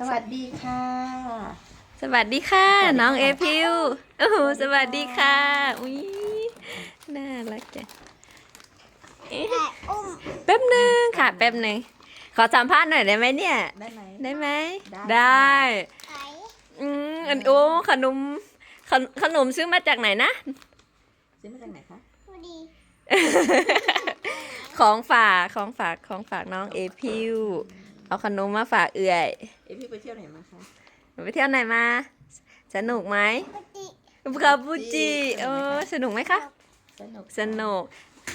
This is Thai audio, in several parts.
สวัสดีค่ะสวัสดีค่ะ สวัสดีค่ะ น้องเอพิวโอ้โหสวัสดีค่ะ อุ้ยน่ารักจังเอ๊ะแต่อุ้มแป๊บหนึ่งค่ะ แป๊บหนึ่งขอสัมภาษณ์หน่อยได้ไหมเนี่ย ได้ไหมได้ไหมได้ได้ไข่อืมอันโอ้ขนมขนขนมซื้อมาจากไหนนะ ซื้อมาจากไหนคะพอดีของฝากของฝากของฝากน้องเอพิว เอาขนมมาฝากเอื่อยเอยพี่ไปเที่ยวไหนมาคะหนูไปเที่ยวไหนมา สนุกไหมปกติคาบูจิเออสนุกไหมคะ สนุกสนุก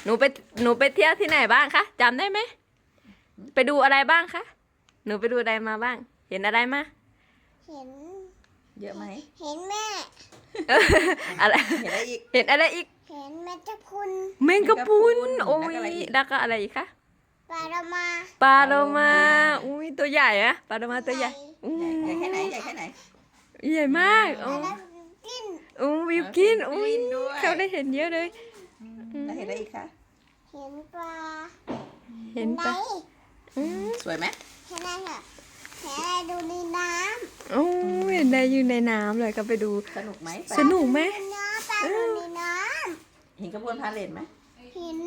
หนูไป หนูไปเที่ยวที่ไหนบ้างคะจำได้ไหม ไปดูอะไรบ้างคะ หนูไปดูอะไรมาบ้าง เห็นอะไรมา เห็น เยอะไหมเห็นแม่อะไร เห็นอะไรอีก เห็นอะไรอีก เห็นแม่เจ้าคุณแมงกะพรุนแมงกะพรุนโอ้ยแล้วก็อะไรอีก แล้วก็อะไรอีกคะ ปลาโลมาปลาโลมา อุ้ยตัวใหญ่อะปลาโลมาตัวใหญ่อู้ใหญ่ใหญ่แค่ไหนใหญ่แค่ไหน ใหญ่มากโอ้แล้วกินอู้วิวกินวิวกินอุ้ยด้วยเขาได้เห็นเยอะเลยแล้วเห็นอะไรอีกคะเห็นปลาเห็นปะไหอืมสวยไหมเห็นอะไรเหรอเห็นอะไรดูในน้โอ้ยเห็นได้อยู่ในน้ำเลยก็ไปดูสนุกไหมไปสนุกไหมำในน้ำปลาดูในน้เห็นกระบวนพาเลทไหมำเห็น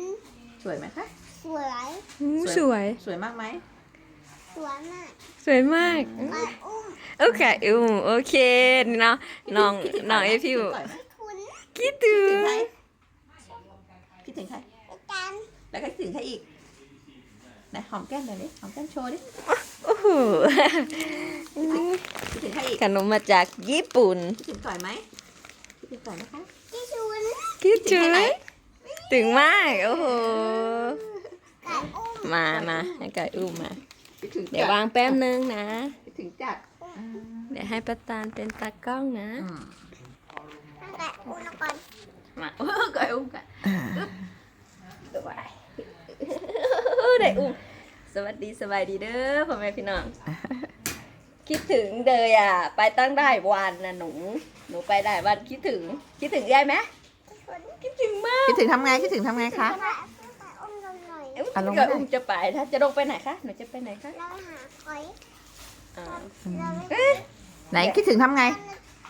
สวยไหมคะส วยอู้สวย สวยมากไหมสวยมากสวยมากปลาอุ้มโอเคอืมโอเคเนาะน้องน้องเอพิวคิดถึงต่อยไหมคุณคิดถึงคิดถึงใครคิดถึงใครไปกันแล้วก็คิดถึงใครอีกไหนหอมแก้มหน่อยดิหอมแก้มโชว์ดิโอ้โหคิดถึงใครอีกขนมมาจากญี่ปุ่น คิดถึงต่อยไหมคิดถึงต่อยไหมคะที่ชุนคิดถึงคิดถึงไหนถึงมาก โอ้โหไก่อุ้ม มามาให้ไก่อุ้มมา คิดถึงเดี๋ยวจัดวางแป๊บนึงนะ คิดถึงจัดเดี๋ยวให้ประตานเป็นตากล้องนะ อืมไก่อุ้มแล้วก่อนมาโอ้ไก่อุ้มกันสบายได้อุ้มสวัสดีสบายดีเด้อพ่อแม่พี่น้อง คิดถึงเลยอะ ไปตั้งได้วันนะหนู หนูไปได้วันคิดถึง คิดถึงยายไหมคิดถึงมาก คิดถึงทำไงคิดถึงทำไงคะไก่อุ้มลงหน่อย เอ้ยอะลงก็ได้อุ้มจะไปถ้าจะลงไปไหนคะ หนูจะไปไหนคะเราหาหอยอ่าเราไม่เอ๊ะไหนคิดถึงทำไง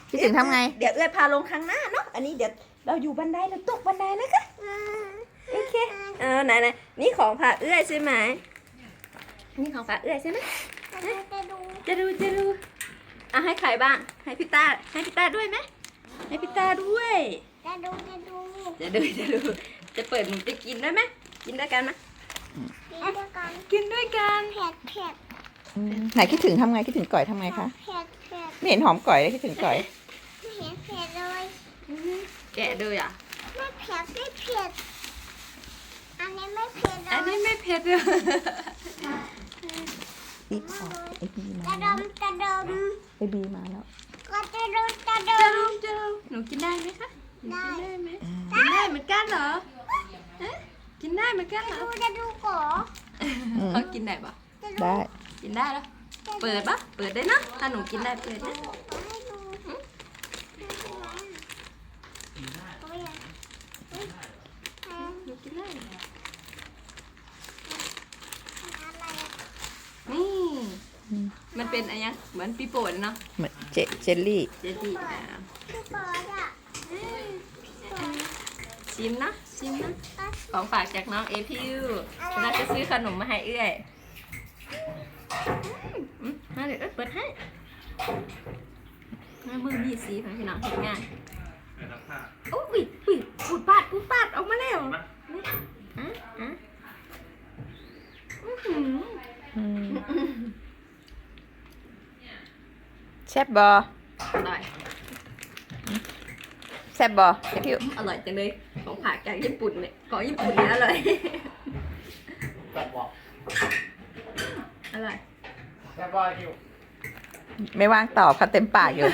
คิดถึงทำไง เดี๋ยวเอื้อยพาลงข้างหน้าเนาะ อันนี้เดี๋ยวเราอยู่บันไดเราตกบันไดนะคะอืมโอเค เออไหนไหนนี่ของฝากเอื้อยใช่ไหม นี่ของฝากเอื้อยใช่ไหมจะดูจะดูจะดูจะดูอะให้ใครบ้าง ให้พี่ต้า ให้พี่ต้าด้วยไหมให้พี่ต้าด้วย จะดูจะดูจะดูจะดู จะเปิดหนูไปกินได้ไหมกินด้วยกันไหม กินด้วยกันกินด้วยกันเผ็ดเผ็ดไหนคิดถึงทำไงคิดถึงก่อยทำไงคะ เผ็ดเผ็ดไม่เห็นหอมก่อยเลยคิดถึงก่อย ไม่เห็นเผ็ดเลยแกะด้วยอะ ไม่เผ็ดไม่เผ็ดอันนี้ไม่เผ็ดเลอันนี้ยไม่เผ็ดเลยอีกออกไอบีจะมาดแล้วมจะดมไอบีมาแล้วก็จะดูจะดจะมลงจะลงหนูกินได้ไหมคะหนูได้กินได้ไหมกินได้เหมือนกันเหรอเอ๊ะกิน ได้เหมือนกันเหรอดูจะดูก่ออืมเขากินได้ปะจะดูได้ กินได้แล้วเปิดปะเปิดได้เนอะถ้าหนูกินได้เปิดนะให้ดูเอาไว้ยังหนูกินได้อะไรอะนี่มันเป็นอะไรยังเหมือนปีโป้เนาะเหมือนเจเจลลี่ เจลลี่อะพี่เปิดอะชิมนะ ชิมนะของฝากจากน้องเอพิวเราจะซื้อขนมมาให้เอื้อยอืมมาเดี๋ยวเอ้ยเปิดให้มามือมีสีของพี่น้องเห็นงานโอ้ยอุ้ยปูดปาดปูดปาดออกมาแล้วนี่อะอะอื้อหืออืมแซ่บบอ อร่อย แซ่บบอไอพี่อร่อยจังเลยของฝากจากญี่ปุ่นเนี่ยของญี่ปุ่นเนี่ยอร่อยอร่อยไม่ว่างตอบค่ะเต็มปากอยู่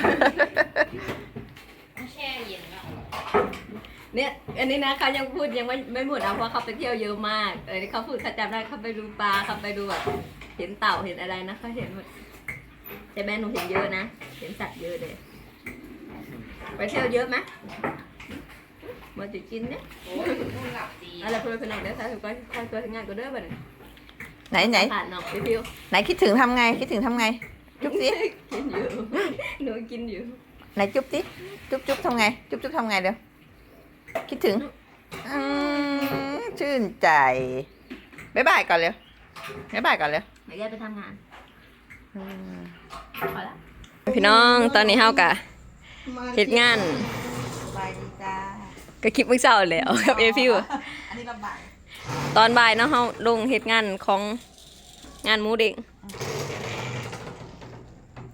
เนี่ยอันนี้นะเขายังพูดยังไม่ไม่หมดนะเพราะเขาไปเที่ยวเยอะมากเออเขาพูดเขาจำได้เขาไปดูปลาเขาไปดูแบบเห็นเต่าเห็นอะไรนะเขาเห็นหมดแต่แม่หนูเห็นเยอะนะ เห็นสัตว์เยอะเลย ไปเที่ยวเยอะไหมมาจะกินเนี่ยอะไรพูดไปไหนเด้อสาธุก็คอยตัวทำงานก็เด้อบ่เนี่ยไหนไหนผ่านน้องไปพิวไหนคิดถึงทำไงคิดถึงทำไง จุ๊บสิกินอยู่หนูกินอยู่ไหนจุ๊บสิจุ๊บจุ๊บทำไง จุ๊บจุ๊บทำไงเดี๋ยวคิดถึงอืมชื่นใจบ๊ายบายก่อนเร็วบ๊ายบายก่อนเร็วเดี๋ยวยายไปทำงานอืมพอละพี่น้องตอนนี้เฮากะ เฮ็ดงานสบายดีจ้าก็คลิปมื้อเช้าแล้วกับเอฟิวอันนี้ลำบากตอนบ่ายเนาะเฮาลงเฮ็ดงานของงานหมูเด้ง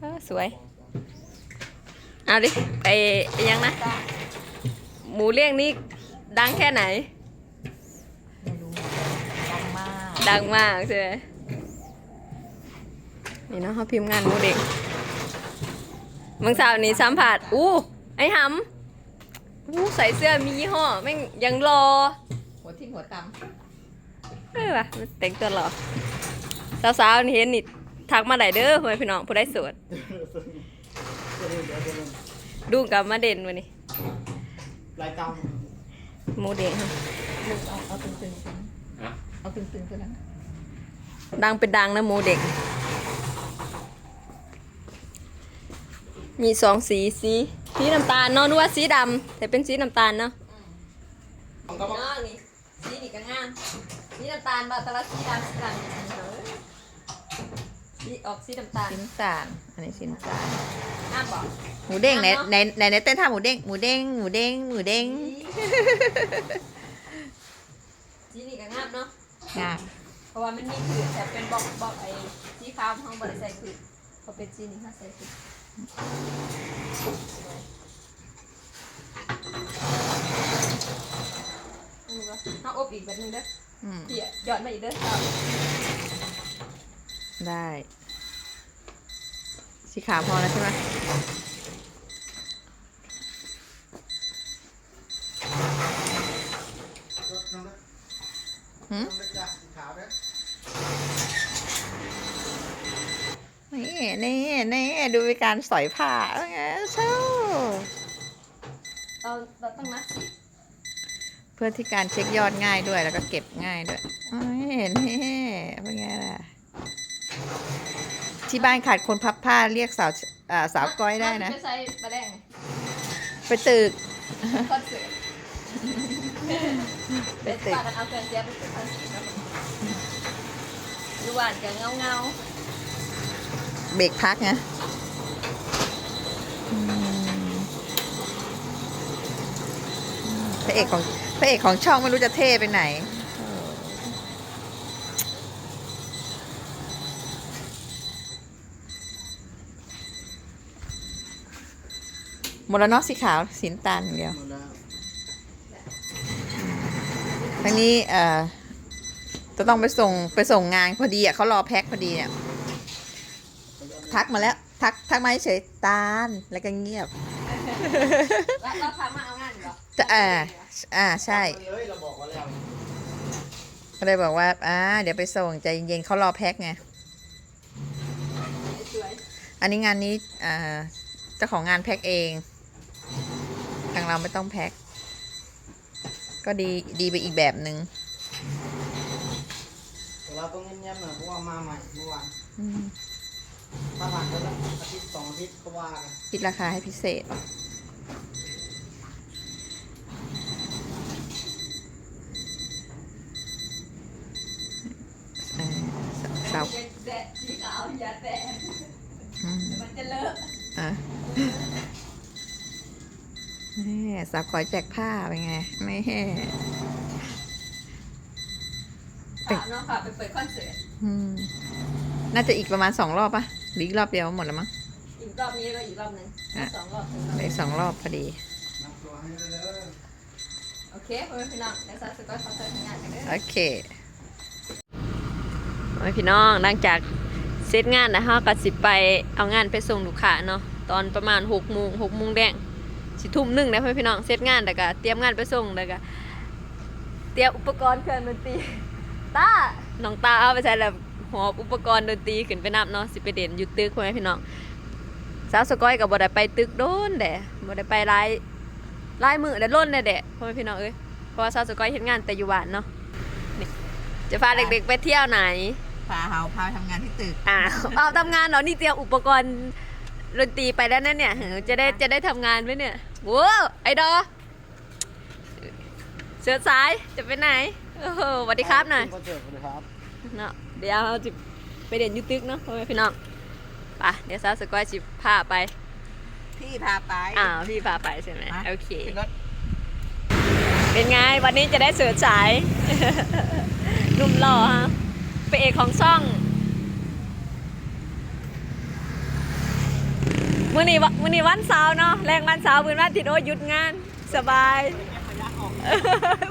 เออสวย เอาดิไอ้ไอ้ยังนะ หมูเลี้ยงนี่ดังแค่ไหน ไม่รู้ดังมากดังมากใช่ไหมนี่เนาะเขาพิมพ์งานหมูเด็ก บางสาวนี่สัมผัสอู้ไอ้หำอู้ใส่เสื้อมียี่ห้อแม่งยังรอ หัวทิ่มหัวตเออว่ะมันแต่งตัวหรอสาวๆนี่เห็นนี่ทักมาได้เด้อพ่อแม่พี่น้องผู้ได้โสวดดูกับมาเด่นวันนี้รายการหมูเด็กค่ะำเอาเอาตึงๆกันเอาตึงๆกันนะดังเป็นดังนะหมูเด็ก มีสองสีสีสีน้ำตาลเนาะนึกว่าสีดำแต่เป็นสีน้ำตาลเนาะของกระบอกน้องนี่สีนี่ก็งามสีน้ำตาลบาตะละสีดำสีดำเนี่ยเออสีออกสีน้ำตาลชิ้นจานอันนี้ชิ้นจานงามบอกหมูเด้งไหนไหนไหนไหนเต้นท่าหมูเด้งหมูเด้งหมูเด้งหมูเด้งสีนี่ก็งามเนาะงามเพราะว่ามันมีคือแต่เป็นบอกบอกไอ้สีขาวห้องบริใส่คือเขาเป็นสีนี่ค่ะใส่คือ เอาอบอีกแบบนึงเด้ออืมเดี๋ยวหยอดมาอีกเด้อเอาได้ สีขาวพอแล้วใช่ไหมรถน้องหืม น้องจากสีขาวนะ นี่นี่นี่ดูวิการสอยผ้าเป็นไงเช่าเราเราต้องนัดสิเพื่อที่การเช็คยอดง่ายด้วยแล้วก็เก็บง่ายด้วยโอ้ยนี่เป็นไงล่ะที่บ้านขาดคนพับผ้าเรียกสาวอ่าสาวก้อยได้นะ ไปใส่ปลาแดงไปตึกคอนเสิร์ตไปเป็นตึกปากันเอาเกินเสียไปตึกคอนเสิร์ตครับดูหวานกับเงาเงา เบรกพักนะอืมพระเอกของพระเอกของช่องไม่รู้จะเท่ไปไหนหมดแล้วเนาะสีขาวสีน้ำตาลอย่างเดียวหมดแล้วทั้งนี้เอ่อจะต้องไปส่งไปส่งงานพอดีอะเขารอแพ็คพอดีเนี่ย ทักมาแล้ว ทักทักมาเฉยๆตาลแล้วก็เงียบๆแล้วเราพามาเอางานอยู่เหรอจะอ่า อ่าใช่เลยเราบอกว่าแล้วก็เลยบอกว่าอ่าเดี๋ยวไปส่งใจเย็นๆเขารอแพ็คไง สวยอันนี้งานนี้อ่าเจ้าของงานแพ็คเอง ทางเราไม่ต้องแพ็ค ก็ดีดีไปอีกแบบหนึ่งแต่เราต้องเงียบๆหน่อยเพราะว่ามาใหม่เมื่อวาน อืม ถ้าผ่านไปแล้วอาทิตย์สองอาทิตย์ก็ว่ากันคิดราคาให้พิเศษอ่าสาวเป็นแดดสีขาวอย่าแตะอืมมันจะเลอะอะนี่สาวขอยแจกผ้าเป็นไงไม่แห่ค่ะน้องค่ะไปเปิดคอนเสิร์ตอืมน่าจะอีกประมาณสองรอบปะหรื ออีกรอบเดียวหมดแล้วมั้งอีกรอบนี้แล้วอีกรอบหนึงอะสองรอบถึงเหลืออีกสองรอบพอดีนำตัวให้เลยโอเคพ่อแม่พี่น้องในซาสก็ขอเชิญทำงานกันเด้อโอเคพ่อแม่พี่น้องหลังจากเสร็จงานนะฮะก็สิไปเอางานไปส่งลูกค้าเนาะตอนประมาณหกโมงหกโมงแดงสิทุ่มหนึ่งนะพ่อแม่พี่น้องเสร็จงานแล้วก็เตรียมงานไปส่งแล้วก็เตรียมอุปกรณ์เครื่องดนตรีตาน้องตาเอาไปใช้แล้ว หอบอุปกรณ์ดนตรีขึ้นไปนับเนาะสิไปเด่นอยู่ตึกพ่อแม่พี่น้องสาวสก้อยกับบ่ได้ไปตึกโดนแดะบ่ได้ไปหลายหลายมือแต่ล้นแน่แดะพ่อแม่พี่น้องเอ้ยเพราะว่าสาวสก้อยเฮ็ดงานแต่อยู่บ้านเนาะนี่จะพาเด็กๆไปเที่ยวไหนพพาเฮาพาไปทำงานที่ตึกอ่าเอาทำงานเหรอนี่เตรียมอุปกรณ์ดนตรีไปแล้วนั่นเนี่ยเออจะได้จะได้ทำงานไหมเนี่ยโว้วไอดอเสือสายจะไปไหนโอ้โหสวัสดีครับหน่อยคอนเสิร์ตเลยครับเนาะ เดี๋ยวเราจะไปเด่นอยูตึกเนาะพ่อแม่พี่น้องไปเดี๋ยวซาวสกอยจิพาไป พี่พาไปอ้าวพี่พาไปใช่ไหมมาโอเค ขึ้นรถเป็นไงวันนี้จะได้เสือสายหนุ่มหล่อฮะเป็นเอกของช่องมื่อนี้วะมื่อนี้วันเสาร์เนาะแรงวันเสาร์เป็นวันที่โดหยุดงาน สบาย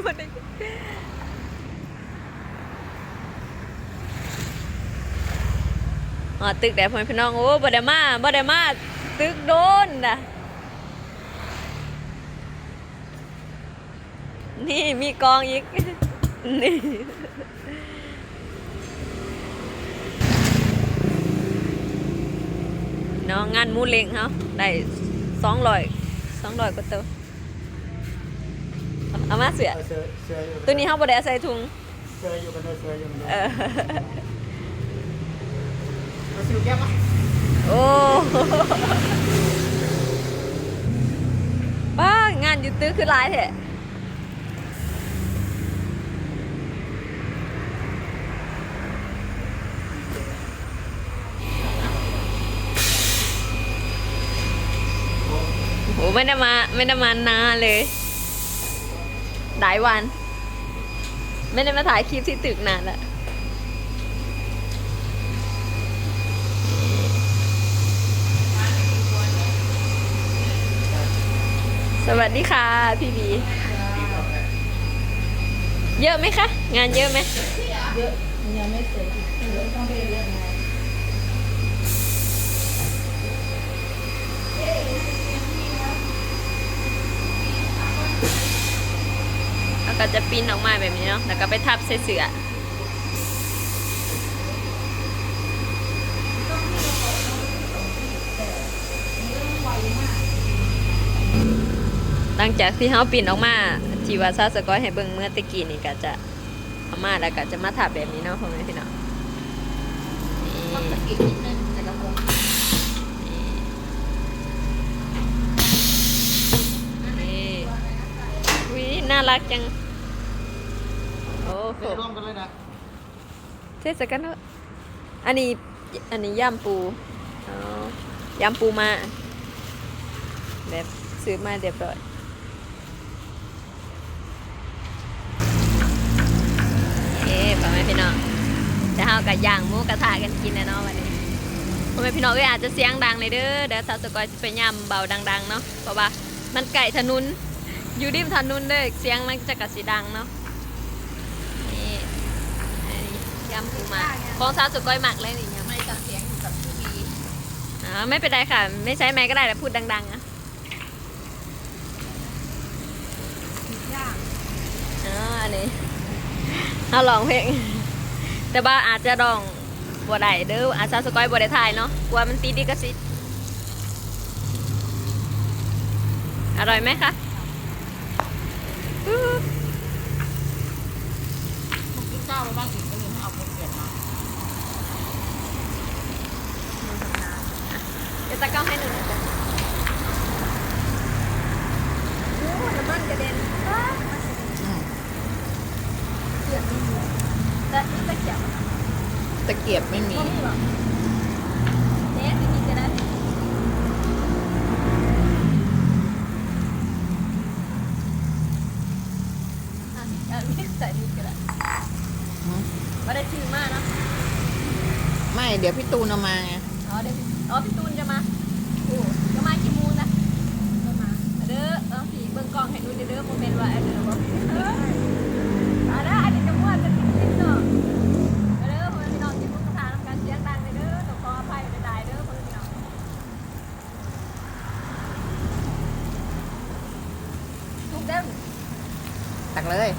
วันนี้ อ๋อตึกแต่พ่อแม่พี่น้องโอ้บ่ได้มาบ่ได้มาตึกโดนนะนี่มีกองอีก นี่น้องงานหมูเล็งเขาได้สองร้อยสองร้อยกว่าตัวเอาเอามาเสือเสือเสืออยู่ตัวนี้เขาบ่ได้เอาใส่ถุงเสืออยู่กันเลยเสืออยู่กันเลยเออมาซิวแก้มมาโอ้ป้างานยู่ตื้อคือหลายแท้โหไม่ได้มาไม่ได้มานานเลย หลายวัน ไม่ได้มาถ่ายคลิปที่ตึกนานแล้ว สวัสดีค่ะพี่บี เยอะไหมคะ งานเยอะไหมเยอะยังไม่เสร็จเดี๋ยวต้องไปเรื่องงานแล้วก็จะปิ้นออกมาแบบนี้เนาะแล้วก็ไปทับใส่เสือ หลังจากที่เขาปิ้นออกมาที่ว่าซาสกอยให้เบิ่งเมื่อตะกี้นี่ก็จะเอามาแล้วก็จะมาทับแบบนี้เนาะพ่อแม่พี่น้องนี่ต้องตะกิดนิดนึงแต่กระโปรงนี่วิน่ารักจัง โอ้โหไม่ร่วมกันเลยนะเทศกันเถอะอันนี้อันนี้ย่ำปูอ๋อยำปูมาแบบซื้อมาเรียบร้อย เอ๊พ่อแม่พี่น้องจะเฮากับย่างหมูกระทะกันกินแน่นอนวันนี้พ่อแม่พี่น้องก็อาจจะเสียงดังเลยเด้อเดี๋ยวสาวสกอยจะไปย่ำเบาดัง ๆ เนาะเพราะว่ามันไก่ถนนอยู่ริมถนนเด้อเสียงมันจะกระสีดังเนาะนี่อันนี้ยำปูมาของสาวสกอยหมักเลยนี่ยำไม่ตัดเสียงอยู่กับพี่บีอ่าไม่เป็นไรค่ะ ไม่ใช้ไม้ก็ได้แต่พูดดังๆนะย่างอ๋ออันนี้ เอาลองเพลง แต่ว่าอาจจะดองบัวได้เด้ออาจจะสกอยบัวได้ถ่ายเนาะกลัวมันตีดีกระสิอร่อยไหมคะอื้อผมกินข้าวไปบ้านถึงก็เลยไม่เอาคนเสียบมาเดี๋ยวตะกล้องให้หนึ่งนะจ๊ะโอ้น้ำมันกระเด็นอ้าอืมเกือบไม่มีแต่นี่ตะเกียบตะเกียบไม่มี ก็มีหรอเนสกินก็ได้อะอันนี้ใส่นี่ก็ได้หืมไม่ได้ชื่อมากเนอะไม่ เดี๋ยวพี่ตูนเอามาไง อ๋อเดี๋ยวพี่อ๋อพี่ตูนจะมาโอ้จะมากี่โมงนะจะมาเด้อเออผีเบิ่งกล้องให้ดูเด้อโมเมนต์ว่าอันนี้เราบอกเออเอาละอันนี้จะม่วนจะติดลิ้นเนาะเอาเด้อพ่อแม่พี่น้องที่มุกสถานทำการเสียงดังเลยเด้อต้องขออภัยหลายๆเด้อพ่อแม่พี่น้องทุกเด้อ ตัก เลย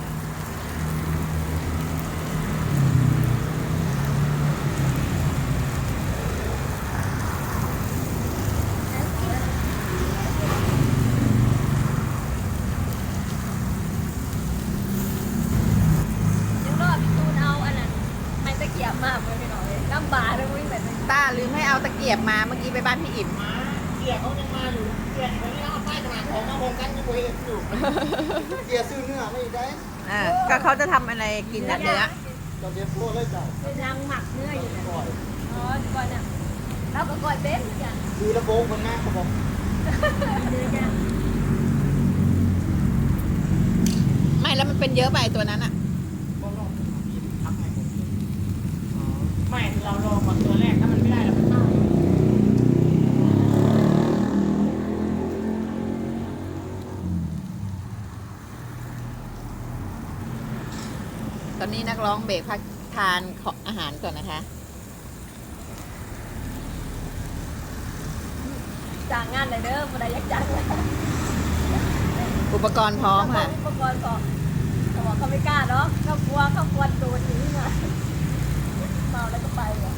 ยังรอพี่ตูนเอาอันนั้นไม้ตะเกียบมาพ่อแม่พี่น้อง กิน มาเกียร์เขายังมาอยู่เกียร์เขาเนี่ยเอาป้ายขนาดของมาโฮมกันยังบ่เห็นอยู่ เกียร์ซื้อเนื้อไม่ได้อ่าก็เขาจะทำอะไรกินน่ะเนื้อเราเดี๋ยวโพดเลยจ้ะเป็นนางหมักเนื้ออยู่นะก่อยอ๋อก่อนเนี่ยเราก็ก่อยเป็นอย่างดูระโบงคนหน้าเขาบอกเนื้อย่างไม่แล้วมันเป็นเยอะไปตัวนั้นอะ บอกลองกินพักให้ผมกินไม่เราลองก่อนตัวแรกถ้ามันไม่ได้เราไม่เข้า ตอนนี้นัก ร้องเบรกพักทานของอาหารก่อนนะคะ จ้างงานเลยเด้อมาได้ยักจ้างเลยอุปกรณ์พร้อมค่ะ อุปกรณ์พร้อมเขาบอกเขาไม่กล้าเนาะเขากลัวเขากลัวโดนอย่างนี้มาเมาแล้วก็ไปอะ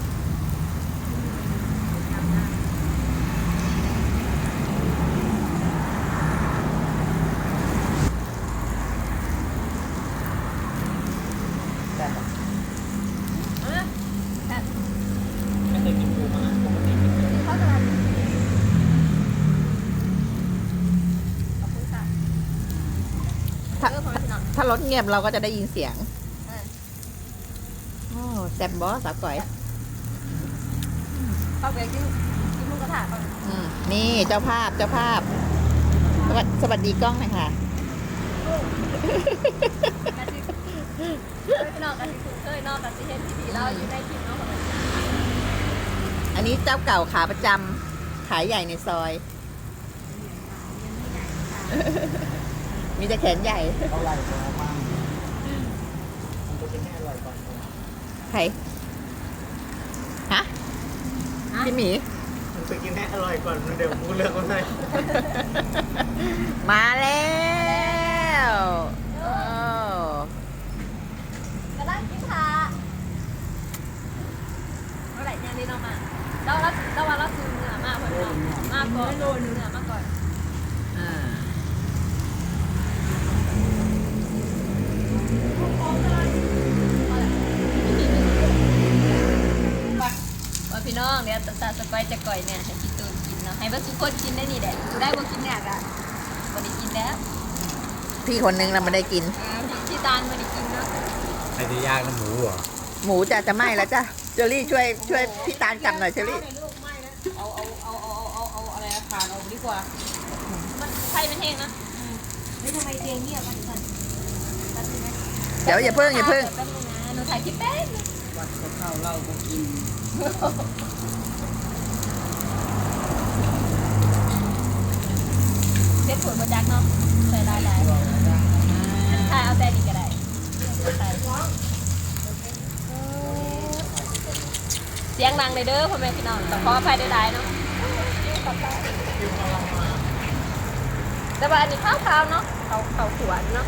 แต่ เออแต่ ไม่เคยกินปูมาปกติกินเนื้อ เขาจะทำขอบคุณค่ะ ถ้า เออผมไม่นอน ถ้า รถเงียบเราก็จะได้ยินเสียงเออโอ้แซ่บบอสาวก่อยเข้าไปกินกินหมูกระทะก่อนอืมนี่เจ้าภาพเจ้าภาพ สวัสสวัสดีกล้องหน่อยค่ะ กะทิเคยพี่น้องกะทิถูกเคยนอกกะทิเห็นที่ดีเราอยู่ในคลิปเนาะอันนี้เจ้าเก่าขาประจำขายใหญ่ในซอย มีแต่แขนใหญ่เขาไล่ตัวมามันก็จะแค่อร่อยกว่าใครฮะพี่หมีมันไปกินให้อร่อยก่อนเดี๋ยวกูเลือกมันให้มาแล้วโอ้กระด้างกินค่ะเมื่อไหร่เนี่ยนี่น้องมาเราเราเราว่าเราซื้อเนื้อมากเพื่อนมากก่อนโลนึงเนื้อ พี่น้องเดี๋ยวตาตาสไปจะก่อยเนี่ยให้กินตูนกินเนาะให้เบ่ทุกคนกินได้นี่แหละกูได้บ่กินเนี่ยก็บ่ได้กินแล้วพี่คนนึงเราไม่ได้กินอ่าพี่ที่ตาลบ่ได้กินเนาะไอ้ที่ย่างน้ำหมูเหรอหมูจะจะไหม้แล้วจ้ะเจอรี่ช่วยช่วยพี่ตาลจับหน่อยเจอรี่เอาเอาเอาเอาเอาเอาอะไรอะผ่านเอาดีกว่า มันไฟมันแห้งนะไม่ทำไมเตียงเงียบมันสั่นแป๊บนึงนะเดี๋ยวอย่าเพิ่งอย่าเพิ่งแป๊บนึงนะหนูถ่ายคลิปแป๊บนึงวัดกับข้าวเหล้าก็กิน เพชรผลประจักษ์เนาะใส่ได้ได้ถ่ายเอาแต่ดีก็ได้ใส่เสียงดังเลยเด้อพ่อแม่พี่น้องต้องขออภัยได้หลายๆเนาะแต่ว่าอันนี้ข้าวๆเนาะเขาเขาขวานเนาะ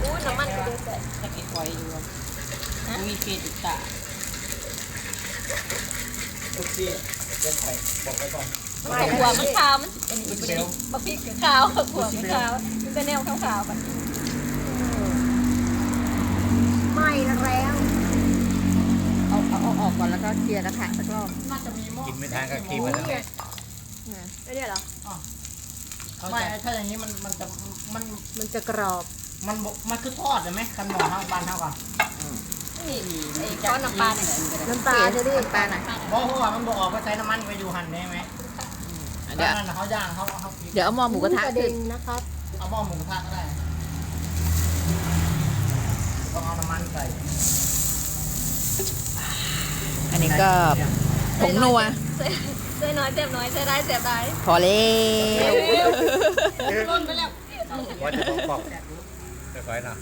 อู้น้ำมันก็ดูใส่ตะเกียบไว้อยู่อะมีเกล็ดอีกตา ทุกที่จะใส่บอกไปก่อนมันขวมันขาวมันเป็นอีกเป็นอีกบะพริกกับขาวขวมันขาวมันเป็นแนวขาวๆกันไม่แล้วเอาเอาเอาออกก่อนแล้วก็เคลียร์กระทะสักรอบน่าจะมีหม้อกินไม่ทานก็ขี้มาทั้งนี้ได้เดี๋ยวเหรอไม่ถ้าอย่างนี้มันมันจะมันมันจะกรอบ มันบ่มันคือทอดใช่ไหมกันหมอเท่าบ้านเท่ากัน นี่ไอ้ก้อนน้ำปลาเนี่ยน้ำปลาเจอรี่น้ำปลาหน่อยเพราะว่ามันบอกออกไปใช้น้ำมันไปอยู่หั่นได้ไหมเดี๋ยวนั่นน่ะเขาย่างเขาเขาพริกเดี๋ยวเอาหม้อหมูกระทะขึ้นนะครับเอาหม้อหมูกระทะก็ได้ต้องเอาน้ำมันใส่อันนี้ก็ผงนัวใส่น้อยเจ็บน้อยใส่ได้เจ็บได้พอแล้วก้นไปแล้วว่าจะบอกบอกค่อยๆนะ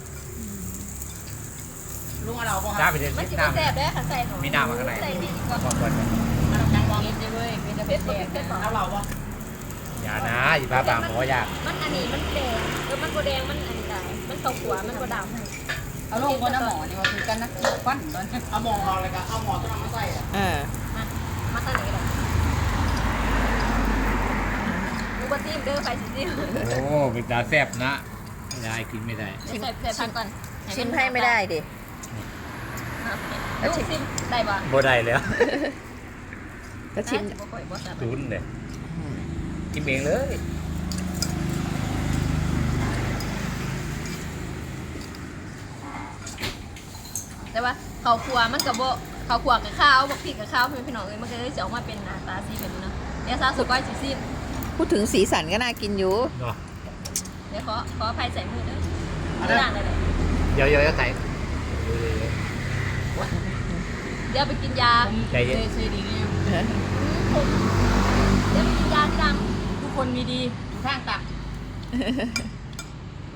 ลุงเอาเราบ่คจ้ารับไปเด็ดมันนิดจะน้ำ แสบได้ค่ะใส่หนูมีน้ำมาข้างใน ใส่พริกก่อนบอกก่อนเอาน้ำแข็งวางเกล็ดได้เว้ยมีแต่เพเผ็ชดรแดเพชงรเพชรเอาเราบ่อย่านะอย่าพาบางบอกว่าอยากมันอันนี้มันแดงเออมันโบแดงมันอันนี้ได้มันขาวขวมันโบดำเอาลงบนน้ำหมอนี่ว่าคือกันนักปั้นตอนนี้เอาหม้อเอาอะไรกันเอาหม้อต้องเอามาใส่อะเออมามาตั้งไหนกันเลยลูกบะติ้มเด้อไปสิจิ้มโอ้เป็นตาแซ่บนะไม่ได้กินไม่ได้ใส่ใส่ผักก่อนชิมให้ไม่ได้ดิ ลูกซิมได้ปะบ่ได้แล้วก็ชิมบ่ค่อยบ่แซ่บตุนเลยกินเองเลยแต่ว่าเขาวครัวมันกับโบเขาวครัวกับข้าวบักพริกกับข้าวเพื่อนพี่น้องเอ้ยมันก็เลยจะออกมาเป็นหน้าตาสีแบบนี้เนาะเดี๋ยวซาสุก้อยสิซิมพูดถึงสีสันก็น่ากินอยู่เนาะเดี๋ยวขอขออภัยใส่มือเด้อไม่ได้เลยเดี๋ยวเดี๋ยวจะใส่ เดี๋ยวไปกินยาใจเย็นเลยซีดีนี่เดี๋ยวไปกินยาที่ดังทุกคนมีดีอยู่ข้างตัก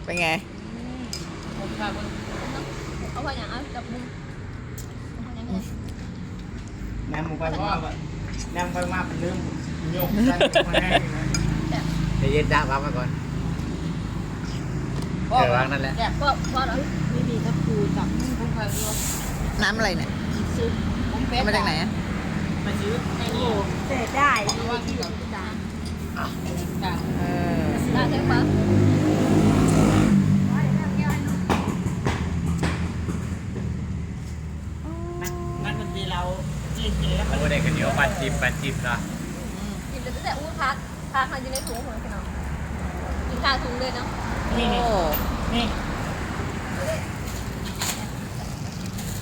เป็นไง ผมค่ะคนเอาไปอย่างเอาจับมุมเอาไปอย่างนี้แนมไปว่าแนมไปว่าเป็นเรื่องโยกกันมาให้นะใจเย็นจ้าวางมาก่อนเดี๋ยววางนั่นแหละแซ่บก็พอแล้วมีดีกับปูตักผมค่ะเดียวน้ำอะไรเนี่ย ซื้อผมเป็ดเอามาจากไหนอะมาซื้อไอ้นี่เสียได้เพราะว่าที่กับจานจานเออได้ใช่ปะนั่นมันทีเราจีนเจ๊แล้วโอ้ได้กันเดี๋ยวปันจิบปันจิบนะกินแต่ตั้งแต่อู้พักพักมันอยู่ในถุงหัวพี่น้องกินข้าวถุงเลยเนาะนี่นี่โอ้นี่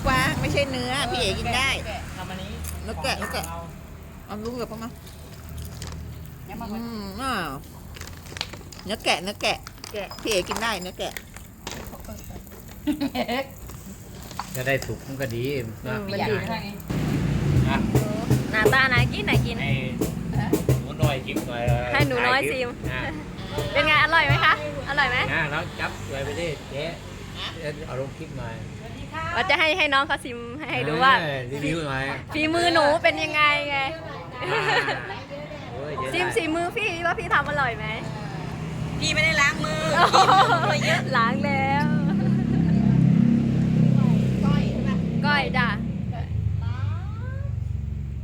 กว้าง ไม่ใช่เนื้อ พี่เอ๋กินได้ทำอันนี้นกแกะนกแกะเอาลูกกับพ่อมาเนี่ยมาอืมอ้าวเนื้อแกะเนื้อแกะแกะพี่เอ๋กินได้เนื้อแกะจะได้สุกมันก็ดีนะมันดีข้างนี้นะหน้าตาไหนกินไหนกินให้หนูน้อยกินหน่อยให้หนูน้อยซิมนะเป็นไงอร่อยไหมคะ อร่อยไหมนะน้องจับไว้ไปดิเจ๊เอาลงคลิปหน่อย ว่าจะให้ให้น้องเขาซิมให้ดูว่าเออรีวิวหน่อยฝีมือหนูเป็นยังไงไง อ่าโอ้ยเจ๊ซิมได้ สีมือพี่ว่าพี่ทำอร่อยไหมพี่ไม่ได้ล้างมือล้างแล้วก้อยจ้ะ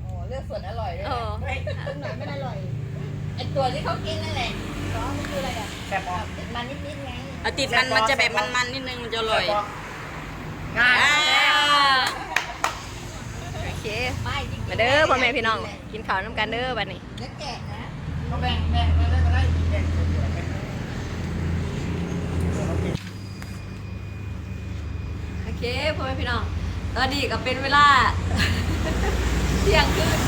โอ้เลือกส่วนอร่อยเลยโอ้หน่อยไม่อร่อยไอตัวที่เขากินนั่นแหละแซ่บปอมันนิดๆไง เอาติดมันมันจะแบบมันๆนิดนึงมันจะอร่อย ง่ายโอเค มาเด้อพ่อแม่พี่น้อง กินข้าวน้ำกันเด้อบัดนี้เนื้อแกะนะก็แบ่งแบ่งไปได้ก็ได้แบ่งโอเคพ่อแม่พี่น้อง ตอนนี้ก็เป็นเวลาเที่ยงคืน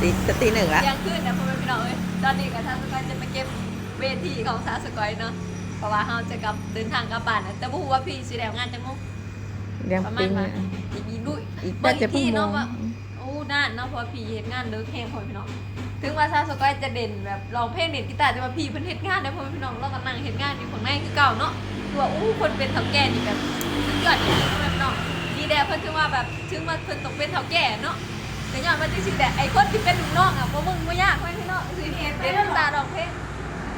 ตีจะตีหนึ่งละเที่ยงคืนนะพ่อแม่พี่น้องเอ้ยตอนนี้กับทางสกอยจะไปเก็บเวทีของสาวสกอยเนาะเพราะว่าเราจะกลับเดินทางกลับบ้านนะแต่บ่ฮู้ว่าพี่สิแล้วงานจังมุก ยังประมาปิ้ณงว่าอีกอีกดุยอีกเบิ่น่างจะอีกเพิ่งที่โมเนาะงว่าโอ้นานเนาะเพราะว่าพี่เฮ็ดงานเลิกแห้งพ่อแม่พี่น้องถึงว่าซาสกอยจะเด่นแบบร้องเพลงเด่นกีตาร์แต่ว่าพี่เพิ่นเฮ็ดงานได้พ่อแม่พี่น้องเราก็นั่งเฮ็ดงานอยู่ข้างในคือเก่าเนาะคือว่าอู้คนเป็นเฒ่าแก่นี่แบบสุดยอดจริงๆพ่อแม่พี่น้องดีแด่เพิ่นถึงว่าแบบถึงว่าเพิ่นต้องเป็นเฒ่าแก่เนาะแต่ย้อนว่าจริงๆแต่ไอ้คนที่เป็นลูกน้องอะบ่มึงบ่ยากพ่อแม่พี่น้องคือเฮ็ดเป็นกีตาร์ร้องเพลง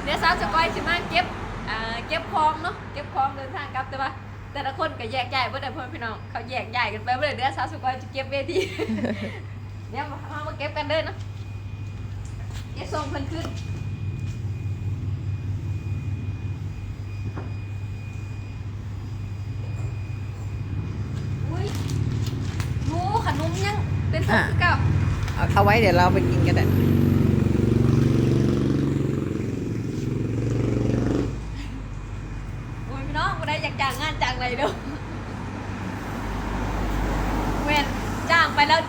เดี๋ยวซาสกอยสิมาเก็บอ่าเก็บของเนาะเก็บของเดินทางกลับแต่ว่า แต่ละคนก็แยกย้ายเบ่ได้พ่อแม่พี่น้องเขาแยกย้ายกันไปบ่ได้เดี๋ยวซาสกอยจะเก็บเวที เดี๋ยวมามาเก็บกันเด้อเนาะเดี๋ยวส่งเพิ่นขึ้นอุ้ยหนูขนมยังเป็นสุกเก่า เอาเอาไว้เดี๋ยวเราไปกินกันแหละโอ้ยพี่น้องบ่ได้อยากจ้างงานจ้างอะไรเด้อเว้นจ้างไปแล้ว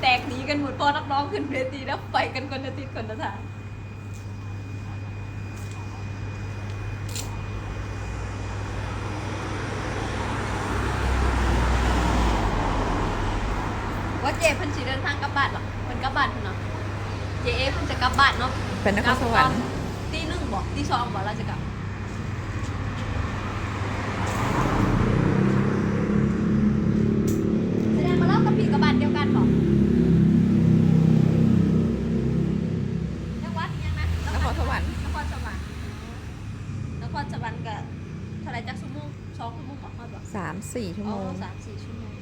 แตกหนีกันหมดพอนักร้องขึ้นเวทีแล้วไปกันคนละทิศคนละทางว่าเจเพิ่นสิเดินทางกลับบ้านเหรอเพิ่นกลับบ้านเพิ่นเนาะเจเอเพิ่นจะกลับบ้านเนาะเป็นนครสวรรค์ตีหนึ่งบอกตีสองบอกเราจะกลับแสดงมาแล้วกับพี่กับบ้านเดียวกันบอกจังหวัดยังนะ นครสวรรค์ นครสวรรค์นครสวรรค์กับเท่าไหรจักชั่วโมงสองชั่วโมงบอกมาบอก สามสี่ชั่วอ๋โมองสามสี่ชั่วโมง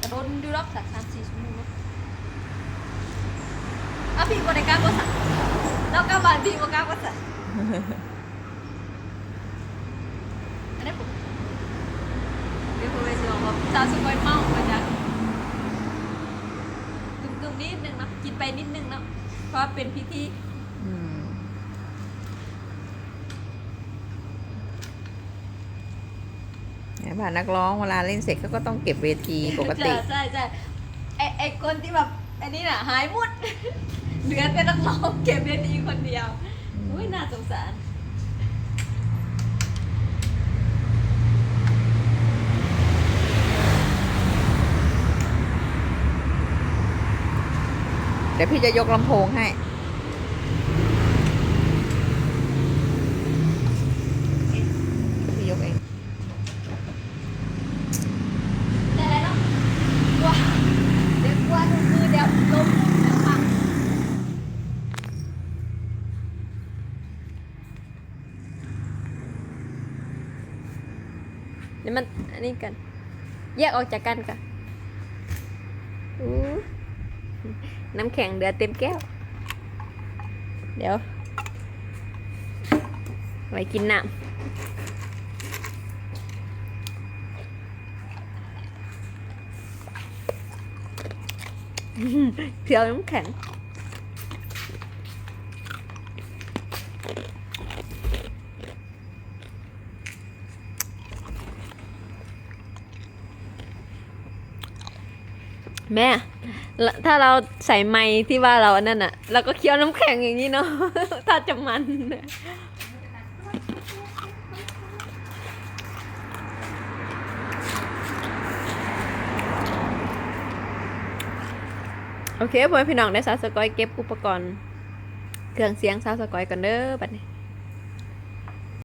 กระโดนดูรอบสักสามสี่ชั่วโมงเนอะอะพี่บริการก็สั่งแล้วกลับบ้านพี่บริการก็สั่ง อันนี้ผมเดี๋ยวผมไปสิบอกว่าซาสุกอยเมาไปจ้ะกึ่มๆนิดนึงเนาะกินไปนิดนึงเนาะเพราะว่าเป็นพิธี เนี่ยผ่านนักร้องเวลาเล่นเสร็จเขาก็ต้องเก็บเวทีปกติ ใช่ใช่ใช่ไอไอคนที่แบบไอันนี้น่ะหายหมดเหลือแต่นักร้องเก็บเวทีคนเดียวอุ้ยน่าสงสารเดี๋ยวพี่จะยกลำโพงให้ พี่ยกเอง แต่อะไรเนาะกลัวเดี๋ยวกลัวดูมือเดี๋ยวล้มเดี๋ยวพังเดี๋ยวมั นอันนี้กัน แยกออกจากกันกันอู้น้ำแข็งเดือดเต็มแก้ว เดี๋ยว ไว้กินน้ำเพียวน้ำแข็ง แม่แล้วถ้าเราใส่ไม้ที่ว่าเราอันนั่นอะเราก็เคี้ยวน้ำแข็งอย่างนี้เนาะถ้าจะมันโอเคพ่อพี่น้องได้สาวสกอยเก็บอุปกรณ์ เครื่องเสียงสาวสกอยกันเด้อบัดนี้